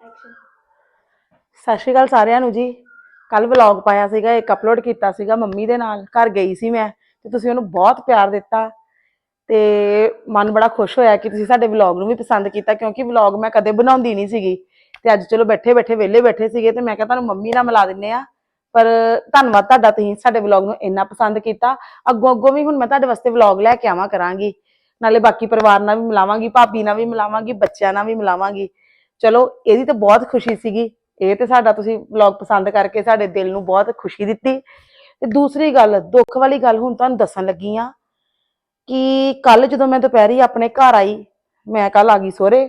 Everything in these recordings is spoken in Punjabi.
ਸਤਿ ਸ਼੍ਰੀ ਅਕਾਲ ਸਾਰਿਆਂ ਨੂੰ ਜੀ। ਕੱਲ ਵਲੌਗ ਪਾਇਆ ਸੀਗਾ, ਇੱਕ ਅਪਲੋਡ ਕੀਤਾ ਸੀਗਾ ਮੰਮੀ ਦੇ ਨਾਲ। ਘਰ ਗਈ ਸੀ ਮੈਂ ਤੇ ਤੁਸੀਂ ਉਹਨੂੰ ਬਹੁਤ ਪਿਆਰ ਦਿੱਤਾ ਤੇ ਮਨ ਬੜਾ ਖੁਸ਼ ਹੋਇਆ ਕਿ ਤੁਸੀਂ ਸਾਡੇ ਵਲੌਗ ਨੂੰ ਵੀ ਪਸੰਦ ਕੀਤਾ ਕਿਉਂਕਿ ਵਲੌਗ ਮੈਂ ਕਦੇ ਬਣਾਉਂਦੀ ਨਹੀਂ ਸੀਗੀ। ਤੇ ਅੱਜ ਚਲੋ ਬੈਠੇ ਬੈਠੇ, ਵਿਹਲੇ ਬੈਠੇ ਸੀਗੇ ਤੇ ਮੈਂ ਕਿਹਾ ਤੁਹਾਨੂੰ ਮੰਮੀ ਨਾਲ ਮਿਲਾ ਦਿੰਨੇ ਆ ਪਰ ਧੰਨਵਾਦ ਤੁਹਾਡਾ, ਤੁਸੀਂ ਸਾਡੇ ਵਲੌਗ ਨੂੰ ਇੰਨਾ ਪਸੰਦ ਕੀਤਾ। ਅੱਗੋਂ ਅੱਗੋਂ ਵੀ ਹੁਣ ਮੈਂ ਤੁਹਾਡੇ ਵਾਸਤੇ ਵਲੌਗ ਲੈ ਕੇ ਆਵਾਂ ਕਰਾਂਗੀ। ਨਾਲੇ ਬਾਕੀ ਪਰਿਵਾਰ ਨਾਲ ਵੀ ਮਿਲਾਵਾਂਗੀ, ਭਾਬੀ ਨਾਲ ਵੀ ਮਿਲਾਵਾਂਗੀ, ਬੱਚਿਆਂ ਨਾਲ ਵੀ ਮਿਲਾਵਾਂਗੀ। ਚਲੋ, ਇਹਦੀ ਤਾਂ ਬਹੁਤ ਖੁਸ਼ੀ ਸੀਗੀ। ਇਹ ਤੇ ਸਾਡਾ ਤੁਸੀਂ ਵਲੌਗ ਪਸੰਦ ਕਰਕੇ ਸਾਡੇ ਦਿਲ ਨੂੰ ਬਹੁਤ ਖੁਸ਼ੀ ਦਿੱਤੀ। ਤੇ ਦੂਸਰੀ ਗੱਲ, ਦੁੱਖ ਵਾਲੀ ਗੱਲ ਹੁਣ ਤੁਹਾਨੂੰ ਦੱਸਣ ਲੱਗੀ ਆ ਕਿ ਕੱਲ ਜਦੋਂ ਮੈਂ ਦੁਪਹਿਰੀ ਆਪਣੇ ਘਰ ਆਈ, ਮੈਂ ਕੱਲ ਆ ਗਈ ਸੋਰੇ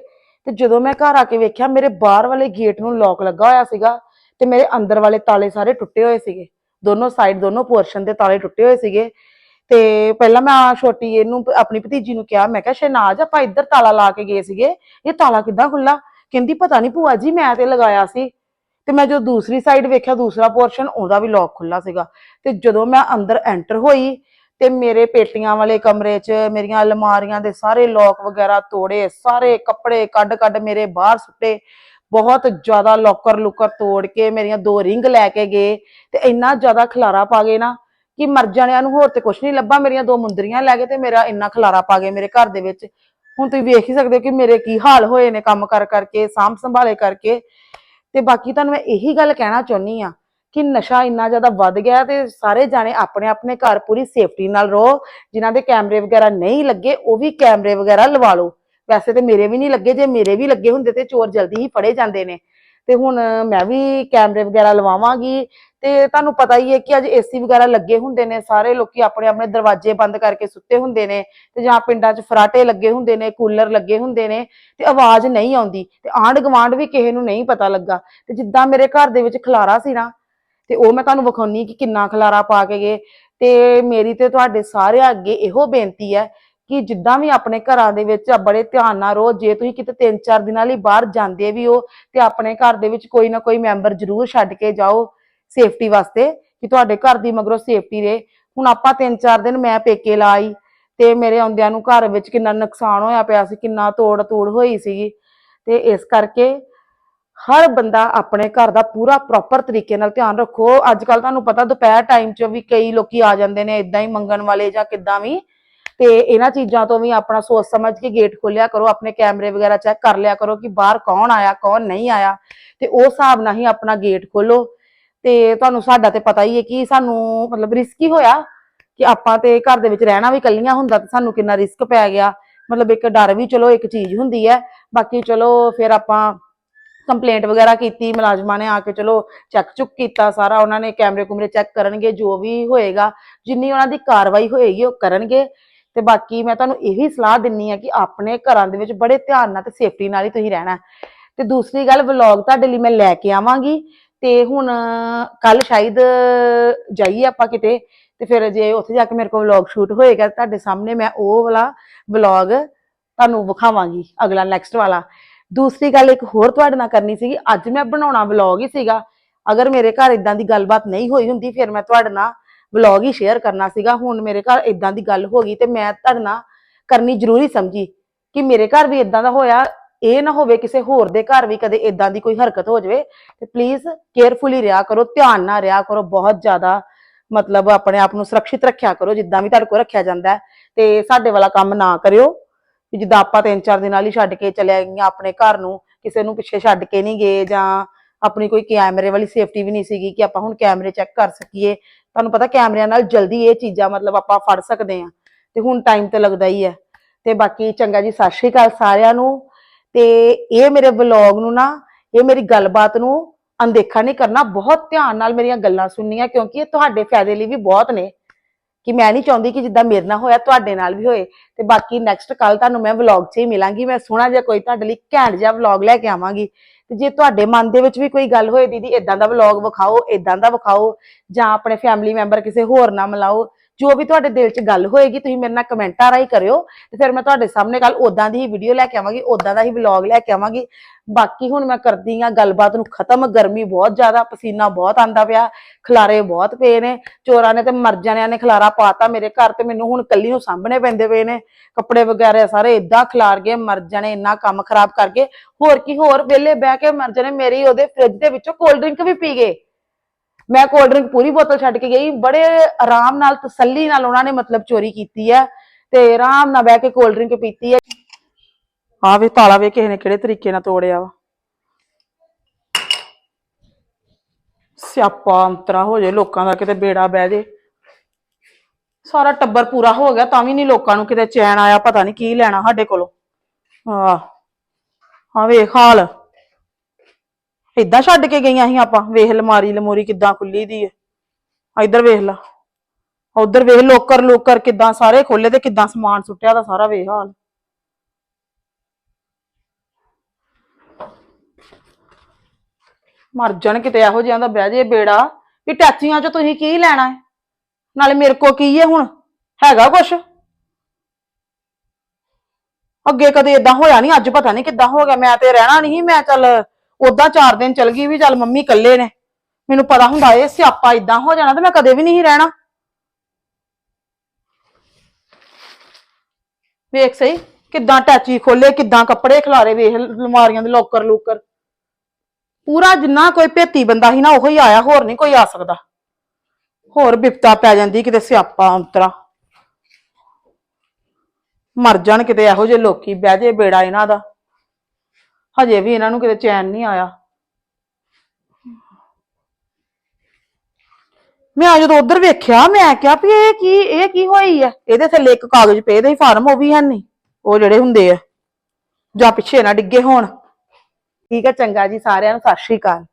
ਤੇ ਜਦੋਂ ਮੈਂ ਘਰ ਆ ਕੇ ਵੇਖਿਆ, ਮੇਰੇ ਬਾਹਰ ਵਾਲੇ ਗੇਟ ਨੂੰ ਲੋਕ ਲੱਗਾ ਹੋਇਆ ਸੀਗਾ ਤੇ ਮੇਰੇ ਅੰਦਰ ਵਾਲੇ ਤਾਲੇ ਸਾਰੇ ਟੁੱਟੇ ਹੋਏ ਸੀਗੇ। ਦੋਨੋਂ ਸਾਈਡ ਦੋਨੋਂ ਪੋਰਸ਼ਨ ਦੇ ਤਾਲੇ ਟੁੱਟੇ ਹੋਏ ਸੀਗੇ। ਤੇ ਪਹਿਲਾਂ ਮੈਂ ਛੋਟੀ ਇਹਨੂੰ, ਆਪਣੀ ਭਤੀਜੀ ਨੂੰ ਕਿਹਾ, ਮੈਂ ਕਿਹਾ, ਸ਼ਹਿਨਾਜ਼, ਆਪਾਂ ਇੱਧਰ ਤਾਲਾ ਲਾ ਕੇ ਗਏ ਸੀਗੇ। ਇਹ ਤਾਲਾ ਕਿੱਦਾਂ ਖੁੱਲਾ ਕਹਿੰਦੀ, ਪਤਾ ਨਹੀਂ ਭੂਆ ਜੀ, ਮੈਂ ਤੇ ਲਗਾਇਆ ਸੀ। ਤੇ ਮੈਂ ਜਦੋਂ ਦੂਸਰੀ ਸਾਈਡ ਵੇਖਿਆ, ਦੂਸਰਾ ਪੋਰਸ਼ਨ ਉਹਦਾ ਵੀ ਲੌਕ ਖੁੱਲਾ ਸੀਗਾ। ਤੇ ਜਦੋਂ ਮੈਂ ਅੰਦਰ ਐਂਟਰ ਹੋਈ ਤੇ ਮੇਰੇ ਪੇਟੀਆਂ ਵਾਲੇ ਕਮਰੇ 'ਚ, ਮੇਰੀਆਂ ਅਲਮਾਰੀਆਂ ਦੇ ਸਾਰੇ ਲੌਕ ਵਗੈਰਾ ਤੋੜੇ, ਸਾਰੇ ਕੱਪੜੇ ਕੱਢ ਕੱਢ ਮੇਰੇ ਬਾਹਰ ਸੁੱਟੇ। ਬਹੁਤ ਜ਼ਿਆਦਾ ਲੋਕਰ ਲੁਕਰ ਤੋੜ ਕੇ ਮੇਰੀਆਂ ਦੋ ਰਿੰਗ ਲੈ ਕੇ ਗਏ ਤੇ ਇੰਨਾ ਜ਼ਿਆਦਾ ਖਲਾਰਾ ਪਾ ਗਏ ਨਾ ਕਿ ਮਰ ਜਾਣਿਆਂ ਨੂੰ ਹੋਰ ਤੇ ਕੁਝ ਨਹੀਂ ਲੱਭਾ। ਮੇਰੀਆਂ ਦੋ ਮੁੰਦਰੀਆਂ ਲੈ ਗਏ ਤੇ ਮੇਰਾ ਇੰਨਾ ਖਲਾਰਾ ਪਾ ਗਏ ਮੇਰੇ ਘਰ ਦੇ ਵਿੱਚ। ਹੁਣ ਤੁਸੀਂ ਵੇਖ ਹੀ ਸਕਦੇ ਹੋ ਕਿ ਮੇਰੇ ਕੀ ਹਾਲ ਹੋਏ ਨੇ ਕੰਮ ਕਰ ਕਰਕੇ, ਸਾਂਭ ਸੰਭਾਲੇ ਕਰਕੇ। ਤੇ ਬਾਕੀ ਤੁਹਾਨੂੰ ਮੈਂ ਇਹੀ ਗੱਲ ਕਹਿਣਾ ਚਾਹੁੰਨੀ ਆ ਕਿ ਨਸ਼ਾ ਇੰਨਾ ਜ਼ਿਆਦਾ ਵੱਧ ਗਿਆ ਤੇ ਸਾਰੇ ਜਾਣੇ ਆਪਣੇ ਆਪਣੇ ਘਰ ਪੂਰੀ ਸੇਫਟੀ ਨਾਲ ਰਹੋ। ਜਿਨ੍ਹਾਂ ਦੇ ਕੈਮਰੇ ਵਗੈਰਾ ਨਹੀਂ ਲੱਗੇ, ਉਹ ਵੀ ਕੈਮਰੇ ਵਗੈਰਾ ਲਵਾ ਲਓ। ਵੈਸੇ ਤੇ ਮੇਰੇ ਵੀ ਨਹੀਂ ਲੱਗੇ, ਜੇ ਮੇਰੇ ਵੀ ਲੱਗੇ ਹੁੰਦੇ ਤੇ ਚੋਰ ਜਲਦੀ ਹੀ ਫੜੇ ਜਾਂਦੇ ਨੇ। ਤੇ ਹੁਣ ਮੈਂ ਵੀ ਕੈਮਰੇ ਵਗੈਰਾ ਲਵਾਵਾਂਗੀ ਤੇ ਤੁਹਾਨੂੰ ਪਤਾ ਹੀ ਹੈ ਕਿ ਅੱਜ ਏਸੀ ਵਗੈਰਾ ਲੱਗੇ ਹੁੰਦੇ ਨੇ, ਸਾਰੇ ਲੋਕੀ ਆਪਣੇ ਆਪਣੇ ਦਰਵਾਜ਼ੇ ਬੰਦ ਕਰਕੇ ਸੁੱਤੇ ਹੁੰਦੇ ਨੇ ਤੇ ਜਾਂ ਪਿੰਡਾਂ 'ਚ ਫਰਾਟੇ ਲੱਗੇ ਹੁੰਦੇ ਨੇ, ਕੂਲਰ ਲੱਗੇ ਹੁੰਦੇ ਨੇ ਤੇ ਆਵਾਜ਼ ਨਹੀਂ ਆਉਂਦੀ ਤੇ ਆਂਢ ਗੁਆਂਢ ਵੀ ਕਿਸੇ ਨੂੰ ਨਹੀਂ ਪਤਾ ਲੱਗਾ ਤੇ ਜਿੱਦਾਂ ਮੇਰੇ ਘਰ ਦੇ ਵਿੱਚ ਖਲਾਰਾ ਸੀ ਨਾ ਤੇ ਉਹ ਮੈਂ ਤੁਹਾਨੂੰ ਵਿਖਾਉਣੀ ਕਿ ਕਿੰਨਾ ਖਲਾਰਾ ਪਾ ਕੇ ਗਏ ਤੇ ਮੇਰੀ ਤੇ ਤੁਹਾਡੇ ਸਾਰਿਆਂ ਅੱਗੇ ਇਹੋ ਬੇਨਤੀ ਹੈ ਕਿ ਜਿੱਦਾਂ ਵੀ ਆਪਣੇ ਘਰਾਂ ਦੇ ਵਿੱਚ ਬੜੇ ਧਿਆਨ ਨਾਲ ਰਹੋ, ਜੇ ਤੁਸੀਂ ਕਿਤੇ 3-4 ਦਿਨਾਂ ਲਈ ਬਾਹਰ ਜਾਂਦੇ ਵੀ ਹੋ ਤੇ ਆਪਣੇ ਘਰ ਦੇ ਵਿੱਚ ਕੋਈ ਨਾ ਕੋਈ ਮੈਂਬਰ ਜ਼ਰੂਰ ਛੱਡ ਕੇ ਜਾਓ ਸੇਫਟੀ ਵਾਸਤੇ ਕਿ ਤੁਹਾਡੇ ਘਰ ਦੀ ਮਗਰੋਂ ਸੇਫਟੀ ਰਹੇ। ਹੁਣ ਆਪਾਂ 3-4 ਦਿਨ ਮੈਂ ਪੇਕੇ ਲਾਈ ਤੇ ਮੇਰੇ ਆਉਂਦਿਆਂ ਨੂੰ ਘਰ ਵਿੱਚ ਕਿੰਨਾ ਨੁਕਸਾਨ ਹੋਇਆ ਪਿਆ ਸੀ, ਕਿੰਨਾ ਤੋੜ ਤੋੜ ਹੋਈ ਸੀਗੀ। ਤੇ ਇਸ ਕਰਕੇ ਹਰ ਬੰਦਾ ਆਪਣੇ ਘਰ ਦਾ ਪੂਰਾ ਪ੍ਰੋਪਰ ਤਰੀਕੇ ਨਾਲ ਧਿਆਨ ਰੱਖੋ। ਅੱਜ ਕੱਲ ਤੁਹਾਨੂੰ ਪਤਾ ਦੁਪਹਿਰ ਟਾਈਮ 'ਚ ਵੀ ਕਈ ਲੋਕੀ ਆ ਜਾਂਦੇ ਨੇ ਇਦਾਂ ਹੀ ਮੰਗਣ ਵਾਲੇ ਜਾਂ ਕਿੱਦਾਂ ਵੀ। ਤੇ ਇਹਨਾਂ ਚੀਜ਼ਾਂ ਤੋਂ ਵੀ ਆਪਣਾ ਸੋਚ ਸਮਝ ਕੇ ਗੇਟ ਖੋਲਿਆ ਕਰੋ, ਆਪਣੇ ਕੈਮਰੇ ਵਗੈਰਾ ਚੈੱਕ ਕਰ ਲਿਆ ਕਰੋ ਕਿ ਬਾਹਰ ਕੌਣ ਆਇਆ, ਕੌਣ ਨਹੀਂ ਆਇਆ। ਤੇ ਉਸ ਹਿਸਾਬ ਨਾਲ ਹੀ ਆਪਣਾ ਗੇਟ ਖੋਲੋ। ਤੇ ਤੁਹਾਨੂੰ ਸਾਡਾ ਤੇ ਪਤਾ ਹੀ ਹੈ ਕਿ ਸਾਨੂੰ ਮਤਲਬ ਰਿਸਕੀ ਹੋਇਆ ਕਿ ਆਪਾਂ ਤੇ ਘਰ ਦੇ ਵਿੱਚ ਰਹਿਣਾ ਵੀ ਕੱਲੀਆਂ ਹੁੰਦਾ ਤੇ ਸਾਨੂੰ ਕਿੰਨਾ ਰਿਸਕ ਪੈ ਗਿਆ। ਮਤਲਬ ਇੱਕ ਡਰ ਵੀ ਚਲੋ ਇੱਕ ਚੀਜ਼ ਹੁੰਦੀ ਹੈ। ਬਾਕੀ ਚਲੋ ਫਿਰ ਆਪਾਂ ਕੰਪਲੇਂਟ ਵਗੈਰਾ ਕੀਤੀ, ਮੁਲਾਜ਼ਮਾਂ ਨੇ ਆ ਕੇ ਚਲੋ ਚੈੱਕ ਚੁੱਕ ਕੀਤਾ ਸਾਰਾ, ਉਹਨਾਂ ਨੇ ਕੈਮਰੇ ਕੁਮਰੇ ਚੈੱਕ ਕਰਨਗੇ, ਜੋ ਵੀ ਹੋਏਗਾ, ਜਿੰਨੀ ਉਹਨਾਂ ਦੀ ਕਾਰਵਾਈ ਹੋਏਗੀ ਉਹ ਕਰਨਗੇ। ਤੇ ਬਾਕੀ ਮੈਂ ਤੁਹਾਨੂੰ ਇਹੀ ਸਲਾਹ ਦਿੰਨੀ ਆ ਕਿ ਆਪਣੇ ਘਰਾਂ ਦੇ ਵਿੱਚ ਬੜੇ ਧਿਆਨ ਨਾਲ ਤੇ ਸੇਫਟੀ ਨਾਲ ਹੀ ਤੁਸੀਂ ਰਹਿਣਾ। ਤੇ ਦੂਸਰੀ ਗੱਲ ਵਲੌਗ ਤੁਹਾਡੇ ਲਈ ਮੈਂ ਲੈ ਕੇ ਆਵਾਂਗੀ। ਤੇ ਹੁਣ ਕੱਲ ਸ਼ਾਇਦ ਜਾਈਏ ਆਪਾਂ ਕਿਤੇ, ਤੇ ਫਿਰ ਜੇ ਉੱਥੇ ਜਾ ਕੇ ਮੇਰੇ ਕੋਲ ਵਲੌਗ ਸ਼ੂਟ ਹੋਏਗਾ ਤੁਹਾਡੇ ਸਾਹਮਣੇ ਮੈਂ ਉਹ ਵਾਲਾ ਵਲੌਗ ਤੁਹਾਨੂੰ ਵਿਖਾਵਾਂਗੀ, ਅਗਲਾ ਨੈਕਸਟ ਵਾਲਾ। ਦੂਸਰੀ ਗੱਲ ਇੱਕ ਹੋਰ ਤੁਹਾਡੇ ਨਾਲ ਕਰਨੀ ਸੀਗੀ, ਅੱਜ ਮੈਂ ਬਣਾਉਣਾ ਵਲੌਗ ਹੀ ਸੀਗਾ। ਅਗਰ ਮੇਰੇ ਘਰ ਇਦਾਂ ਦੀ ਗੱਲਬਾਤ ਨਹੀਂ ਹੋਈ ਹੁੰਦੀ, ਫਿਰ ਮੈਂ ਤੁਹਾਡੇ ਨਾਲ ਵਲੌਗ ਹੀ ਸ਼ੇਅਰ ਕਰਨਾ ਸੀਗਾ। ਹੁਣ ਮੇਰੇ ਘਰ ਇਦਾਂ ਦੀ ਗੱਲ ਹੋ ਗਈ ਤੇ ਮੈਂ ਤੁਹਾਡੇ ਨਾਲ ਕਰਨੀ ਜ਼ਰੂਰੀ ਸਮਝੀ ਕਿ ਮੇਰੇ ਘਰ ਵੀ ਇਦਾਂ ਦਾ ਹੋਇਆ ਇਹ ਨਾ ਹੋਵੇ ਕਿਸੇ ਹੋਰ ਦੇ ਘਰ ਵੀ ਕਦੇ ਇਦਾਂ ਦੀ ਕੋਈ ਹਰਕਤ ਹੋ ਜਾਵੇ, ਤੇ ਪਲੀਜ਼ ਕੇਅਰਫੁਲੀ ਰਿਹਾ ਕਰੋ, ਧਿਆਨ ਨਾਲ ਰਿਹਾ ਕਰੋ, ਬਹੁਤ ਜ਼ਿਆਦਾ ਮਤਲਬ ਆਪਣੇ ਆਪ ਨੂੰ ਸੁਰੱਖਿਅਤ ਰੱਖਿਆ ਕਰੋ, ਜਿੱਦਾਂ ਵੀ ਤੁਹਾਡੇ ਕੋਲ ਰੱਖਿਆ ਜਾਂਦਾ ਤੇ ਸਾਡੇ ਵਾਲਾ ਕੰਮ ਨਾ ਕਰਿਓ। ਜਿੱਦਾਂ ਆਪਾਂ ਤਿੰਨ ਚਾਰ ਦਿਨਾਂ ਲਈ ਛੱਡ ਕੇ ਚਲੇ ਗਈਆਂ ਆਪਣੇ ਘਰ ਨੂੰ, ਕਿਸੇ ਨੂੰ ਪਿੱਛੇ ਛੱਡ ਕੇ ਨਹੀਂ ਗਏ ਜਾਂ ਆਪਣੀ ਕੋਈ ਕੈਮਰੇ ਵਾਲੀ ਸੇਫਟੀ ਵੀ ਨਹੀਂ ਸੀਗੀ ਕਿ ਆਪਾਂ ਹੁਣ ਕੈਮਰੇ ਚੈੱਕ ਕਰ ਸਕੀਏ। ਤੁਹਾਨੂੰ ਪਤਾ ਕੈਮਰਿਆਂ ਨਾਲ ਜਲਦੀ ਇਹ ਚੀਜ਼ਾਂ ਮਤਲਬ ਆਪਾਂ ਫੜ ਸਕਦੇ ਆ ਤੇ ਹੁਣ ਟਾਈਮ ਤੇ ਲੱਗਦਾ ਹੀ ਹੈ। ਤੇ ਬਾਕੀ ਚੰਗਾ ਜੀ, ਸਤਿ ਸ਼੍ਰੀ ਅਕਾਲ ਸਾਰਿਆਂ ਨੂੰ। ਤੇ ਇਹ ਮੇਰੇ ਵਲੌਗ ਨੂੰ ਨਾ, ਇਹ ਮੇਰੀ ਗੱਲਬਾਤ ਨੂੰ ਅਣਦੇਖਾ ਨਹੀਂ ਕਰਨਾ, ਬਹੁਤ ਧਿਆਨ ਨਾਲ ਮੇਰੀਆਂ ਗੱਲਾਂ ਸੁਣਨੀਆਂ, ਕਿਉਂਕਿ ਇਹ ਤੁਹਾਡੇ ਫਾਇਦੇ ਲਈ ਵੀ ਬਹੁਤ ਨੇ। ਕਿ ਮੈਂ ਨਹੀਂ ਚਾਹੁੰਦੀ ਕਿ ਜਿੱਦਾਂ ਮੇਰੇ ਨਾਲ ਹੋਇਆ, ਤੁਹਾਡੇ ਨਾਲ ਵੀ ਹੋਏ। ਤੇ ਬਾਕੀ ਨੈਕਸਟ ਕੱਲ ਤੁਹਾਨੂੰ ਮੈਂ ਵਲੌਗ 'ਚ ਹੀ ਮਿਲਾਂਗੀ, ਮੈਂ ਸੋਹਣਾ ਜਿਹਾ ਕੋਈ ਤੁਹਾਡੇ ਲਈ ਘੈਂਟ ਜਿਹਾ ਵਲੌਗ ਲੈ ਕੇ ਆਵਾਂਗੀ। ਤੇ ਜੇ ਤੁਹਾਡੇ ਮਨ ਦੇ ਵਿੱਚ ਵੀ ਕੋਈ ਗੱਲ ਹੋਏ ਦੀਦੀ ਇਦਾਂ ਦਾ ਵਲੌਗ ਵਿਖਾਓ ਇਦਾਂ ਦਾ ਵਿਖਾਓ, ਜਾਂ ਆਪਣੇ ਫੈਮਿਲੀ ਮੈਂਬਰ ਕਿਸੇ ਹੋਰ ਨਾਲ ਮਿਲਾਓ ਜੋ ਵੀ ਤੁਹਾਡੇ ਦਿਲ 'ਚ ਗੱਲ ਹੋਏਗੀ, ਤੁਸੀਂ ਮੇਰੇ ਨਾਲ ਕਮੈਂਟਾਂ ਰਾਹੀਂ ਕਰਿਓ ਤੇ ਫਿਰ ਮੈਂ ਤੁਹਾਡੇ ਸਾਹਮਣੇ ਕੱਲ ਉਦਾਂ ਦੀ ਹੀ ਵੀਡੀਓ ਲੈ ਕੇ ਆਵਾਂਗੀ ਉਦਾਂ ਦਾ ਹੀ ਵਲੌਗ ਲੈ ਕੇ ਆਵਾਂਗੀ। ਬਾਕੀ ਹੁਣ ਮੈਂ ਕਰਦੀ ਆ ਗੱਲਬਾਤ ਨੂੰ ਖਤਮ। ਗਰਮੀ ਬਹੁਤ ਜ਼ਿਆਦਾ, ਪਸੀਨਾ ਬਹੁਤ ਆਂਦਾ ਪਿਆ, ਖਲਾਰੇ ਬਹੁਤ ਪਏ ਨੇ, ਚੋਰਾਂ ਨੇ ਤੇ ਮਰ ਜਾਣਿਆਂ ਨੇ ਖਲਾਰਾ ਪਾਤਾ ਮੇਰੇ ਘਰ ਤੇ, ਮੈਨੂੰ ਹੁਣ ਕੱਲੀ ਨੂੰ ਸਾਹਮਣੇ ਪੈਂਦੇ ਪਏ ਨੇ। ਕੱਪੜੇ ਵਗੈਰਾ ਸਾਰੇ ਇਦਾਂ ਖਲਾਰ ਗਏ, ਮਰ ਜਾਣੇ, ਇੰਨਾ ਕੰਮ ਖਰਾਬ ਕਰ ਗਏ। ਹੋਰ ਕੀ, ਹੋਰ ਵਿਹਲੇ ਬਹਿ ਕੇ ਮਰ ਜਾਣੇ, ਮੇਰੀ ਉਹਦੇ ਫ੍ਰਿਜ ਦੇ ਵਿੱਚੋਂ ਕੋਲਡ ਡਰਿੰਕ ਵੀ ਪੀ ਗਏ। ਮੈਂ ਕੋਲਡ ਡਰਿੰਕ ਪੂਰੀ ਬੋਤਲ ਛੱਡ ਕੇ ਗਈ। ਬੜੇ ਆਰਾਮ ਨਾਲ, ਤਸੱਲੀ ਨਾਲ ਉਹਨਾਂ ਨੇ ਮਤਲਬ ਚੋਰੀ ਕੀਤੀ ਹੈ ਤੇ ਆਰਾਮ ਨਾਲ ਬਹਿ ਕੇ ਕੋਲਡ ਡਰਿੰਕ ਪੀਤੀ ਹੈ। ਆ ਵੇ ਤਾਲਾ ਵੇ ਕਿਸੇ ਨੇ ਕਿਹੜੇ ਤਰੀਕੇ ਨਾਲ ਤੋੜਿਆ ਵਾ। ਸਿਆਪਾ ਅੰਤਰਾ ਹੋ ਜੇ ਲੋਕਾਂ ਦਾ, ਕਿਤੇ ਬੇੜਾ ਬਹਿ ਜੇ। ਸਾਰਾ ਟੱਬਰ ਪੂਰਾ ਹੋ ਗਿਆ, ਤਾਂ ਵੀ ਨਹੀਂ ਲੋਕਾਂ ਨੂੰ ਕਿਤੇ ਚੈਨ ਆਇਆ, ਪਤਾ ਨਹੀਂ ਕੀ ਲੈਣਾ ਸਾਡੇ ਕੋਲੋਂ। ਆ ਹਾਂ ਵੇਖ ਹਾਲ। ਏਦਾਂ ਛੱਡ ਕੇ ਗਈਆਂ ਸੀ ਆਪਾਂ, ਵੇਖ ਲਮਾਰੀ ਲਮੋਰੀ ਕਿੱਦਾਂ ਖੁੱਲੀ ਦੀ ਏ। ਇੱਧਰ ਵੇਖ ਲਾ ਉਧਰ ਵੇਖ ਲੋਕਰ ਲੋਕਰ ਕਿੱਦਾਂ ਸਾਰੇ ਖੋਲੇ ਤੇ ਕਿੱਦਾਂ ਸਮਾਨ ਸੁੱਟਿਆ ਦਾ ਸਾਰਾ ਵੇਖ ਹਾਲ। ਮਰ ਜਾਣ ਕਿਤੇ ਇਹੋ ਜਿਹਾਂ ਦਾ ਬਹਿ ਜੇ ਬੇੜਾ, ਵੀ ਟੈਚੀਆਂ ਚ ਤੁਸੀਂ ਕੀ ਲੈਣਾ ਹੈ ਨਾਲੇ ਮੇਰੇ ਕੋ ਕੀ ਹੈ ਹੁਣ? ਹੈਗਾ ਕੁਛ? ਅੱਗੇ ਕਦੇ ਇਦਾਂ ਹੋਇਆ ਨਹੀਂ ਅੱਜ ਪਤਾ ਨਹੀਂ ਕਿੱਦਾਂ ਹੋ ਗਿਆ, ਮੈਂ ਤੇ ਰਹਿਣਾ ਨਹੀਂ ਮੈਂ ਚੱਲ ਉਦਾਂ ਚਾਰ ਦਿਨ ਚਲ ਗਈ ਵੀ ਚੱਲ ਮੰਮੀ ਇਕੱਲੇ ਨੇ। ਮੈਨੂੰ ਪਤਾ ਹੁੰਦਾ ਇਹ ਸਿਆਪਾ ਇਦਾਂ ਹੋ ਜਾਣਾ ਤੇ ਮੈਂ ਕਦੇ ਵੀ ਨਹੀਂ ਰਹਿਣਾ। ਵੇਖ ਸਹੀ, ਕਿੱਦਾਂ ਟੈਚੀ ਖੋਲੇ ਕਿੱਦਾਂ ਕੱਪੜੇ ਖਿਲਾਰੇ ਵੇਖ ਅਲਮਾਰੀਆਂ ਦੇ ਲੋਕਰ, ਲੂਕਰ। ਪੂਰਾ ਜਿੰਨਾ ਕੋਈ ਭੇਤੀ ਬੰਦਾ ਸੀ ਨਾ, ਉਹੋ ਹੀ ਆਇਆ, ਹੋਰ ਨਹੀਂ ਕੋਈ ਆ ਸਕਦਾ। ਹੋਰ ਬਿਪਤਾ ਪੈ ਜਾਂਦੀ ਕਿਤੇ ਸਿਆਪਾ ਅੰਤਰਾ ਮਰ ਜਾਣ ਕਿਤੇ ਇਹੋ ਜਿਹੇ ਲੋਕੀ, ਬਹਿ ਜੇ ਬੇੜਾ ਇਹਨਾਂ ਦਾ। ਹਜੇ ਵੀ ਇਹਨਾਂ ਨੂੰ ਕਿਤੇ ਚੈਨ ਨਹੀਂ ਆਇਆ। ਮੈਂ ਜਦੋਂ ਉਧਰ ਵੇਖਿਆ, ਮੈਂ ਕਿਹਾ ਵੀ ਇਹ ਕੀ ਇਹ ਕੀ ਹੋਈ ਆ? ਇਹਦੇ ਥੱਲੇ ਇੱਕ ਕਾਗਜ਼ ਪਏ ਦੇ ਫਾਰਮ ਉਹ ਵੀ ਹੈ ਨਹੀਂ ਉਹ ਜਿਹੜੇ ਹੁੰਦੇ ਆ। ਜਾਂ ਪਿੱਛੇ ਨਾ ਡਿੱਗੇ ਹੋਣ। ਠੀਕ ਹੈ ਚੰਗਾ ਜੀ, ਸਾਰਿਆਂ ਨੂੰ ਸਤਿ ਸ਼੍ਰੀ ਅਕਾਲ।